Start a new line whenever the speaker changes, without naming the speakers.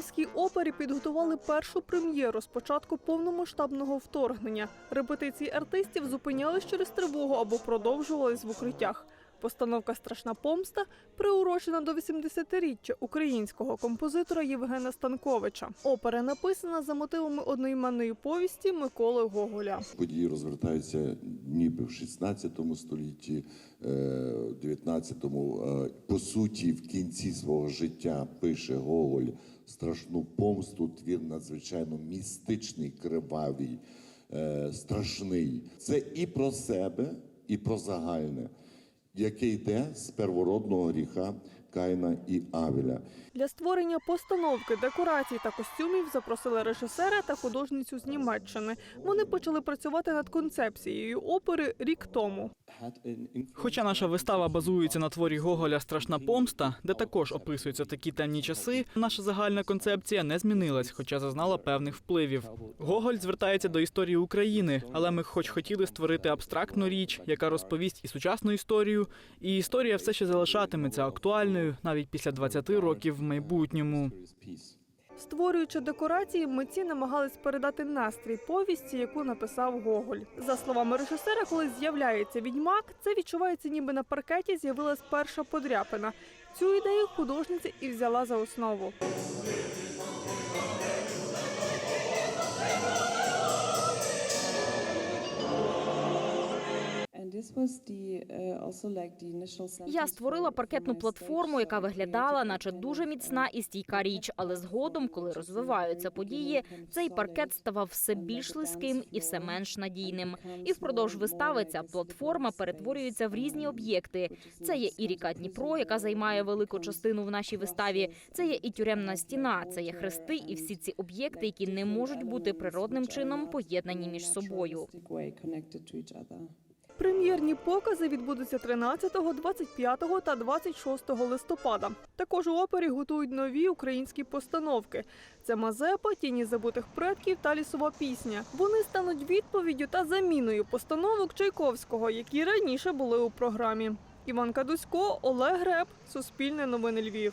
Львівській опері підготували першу прем'єру з початку повномасштабного вторгнення. Репетиції артистів зупинялись через тривогу або продовжувались в укриттях. Постановка Страшна помста приурочена до 80-річчя українського композитора Євгена Станковича. Опера написана за мотивами одноіменної повісті Миколи Гоголя.
Події розвертаються ніби в 16 столітті, е, 19-му. Е, По суті, в кінці свого життя пише Гоголь страшну помсту. Твір надзвичайно містичний, кривавий, е, страшний. Це і про себе, і про загальне, яке йде з первородного гріха Каїна і Авеля.
Для створення постановки, декорацій та костюмів запросили режисера та художницю з Німеччини. Вони почали працювати над концепцією опери рік тому.
Хоча наша вистава базується на творі Гоголя Страшна помста, де також описуються такі темні часи, наша загальна концепція не змінилась, хоча зазнала певних впливів. Гоголь звертається до історії України, але ми хоч хотіли створити абстрактну річ, яка розповість і сучасну історію, і історія все ще залишатиметься актуальною навіть після 20 років в майбутньому.
Створюючи декорації, митці намагались передати настрій повісті, яку написав Гоголь. За словами режисера, коли з'являється відьмак, це відчувається, ніби на паркеті з'явилась перша подряпина. Цю ідею художниця і взяла за основу.
Я створила паркетну платформу, яка виглядала, наче дуже міцна і стійка річ. Але згодом, коли розвиваються події, цей паркет ставав все більш слизьким і все менш надійним. І впродовж вистави ця платформа перетворюється в різні об'єкти. Це є і ріка Дніпро, яка займає велику частину в нашій виставі. Це є і тюремна стіна, це є хрести, і всі ці об'єкти, які не можуть бути природним чином поєднані між собою.
Прем'єрні покази відбудуться 13, 25 та 26 листопада. Також у опері готують нові українські постановки. Це Мазепа, Тіні забутих предків та лісова пісня. Вони стануть відповіддю та заміною постановок Чайковського, які раніше були у програмі. Іван Кадусько, Олег Греб, Суспільне новини Львів.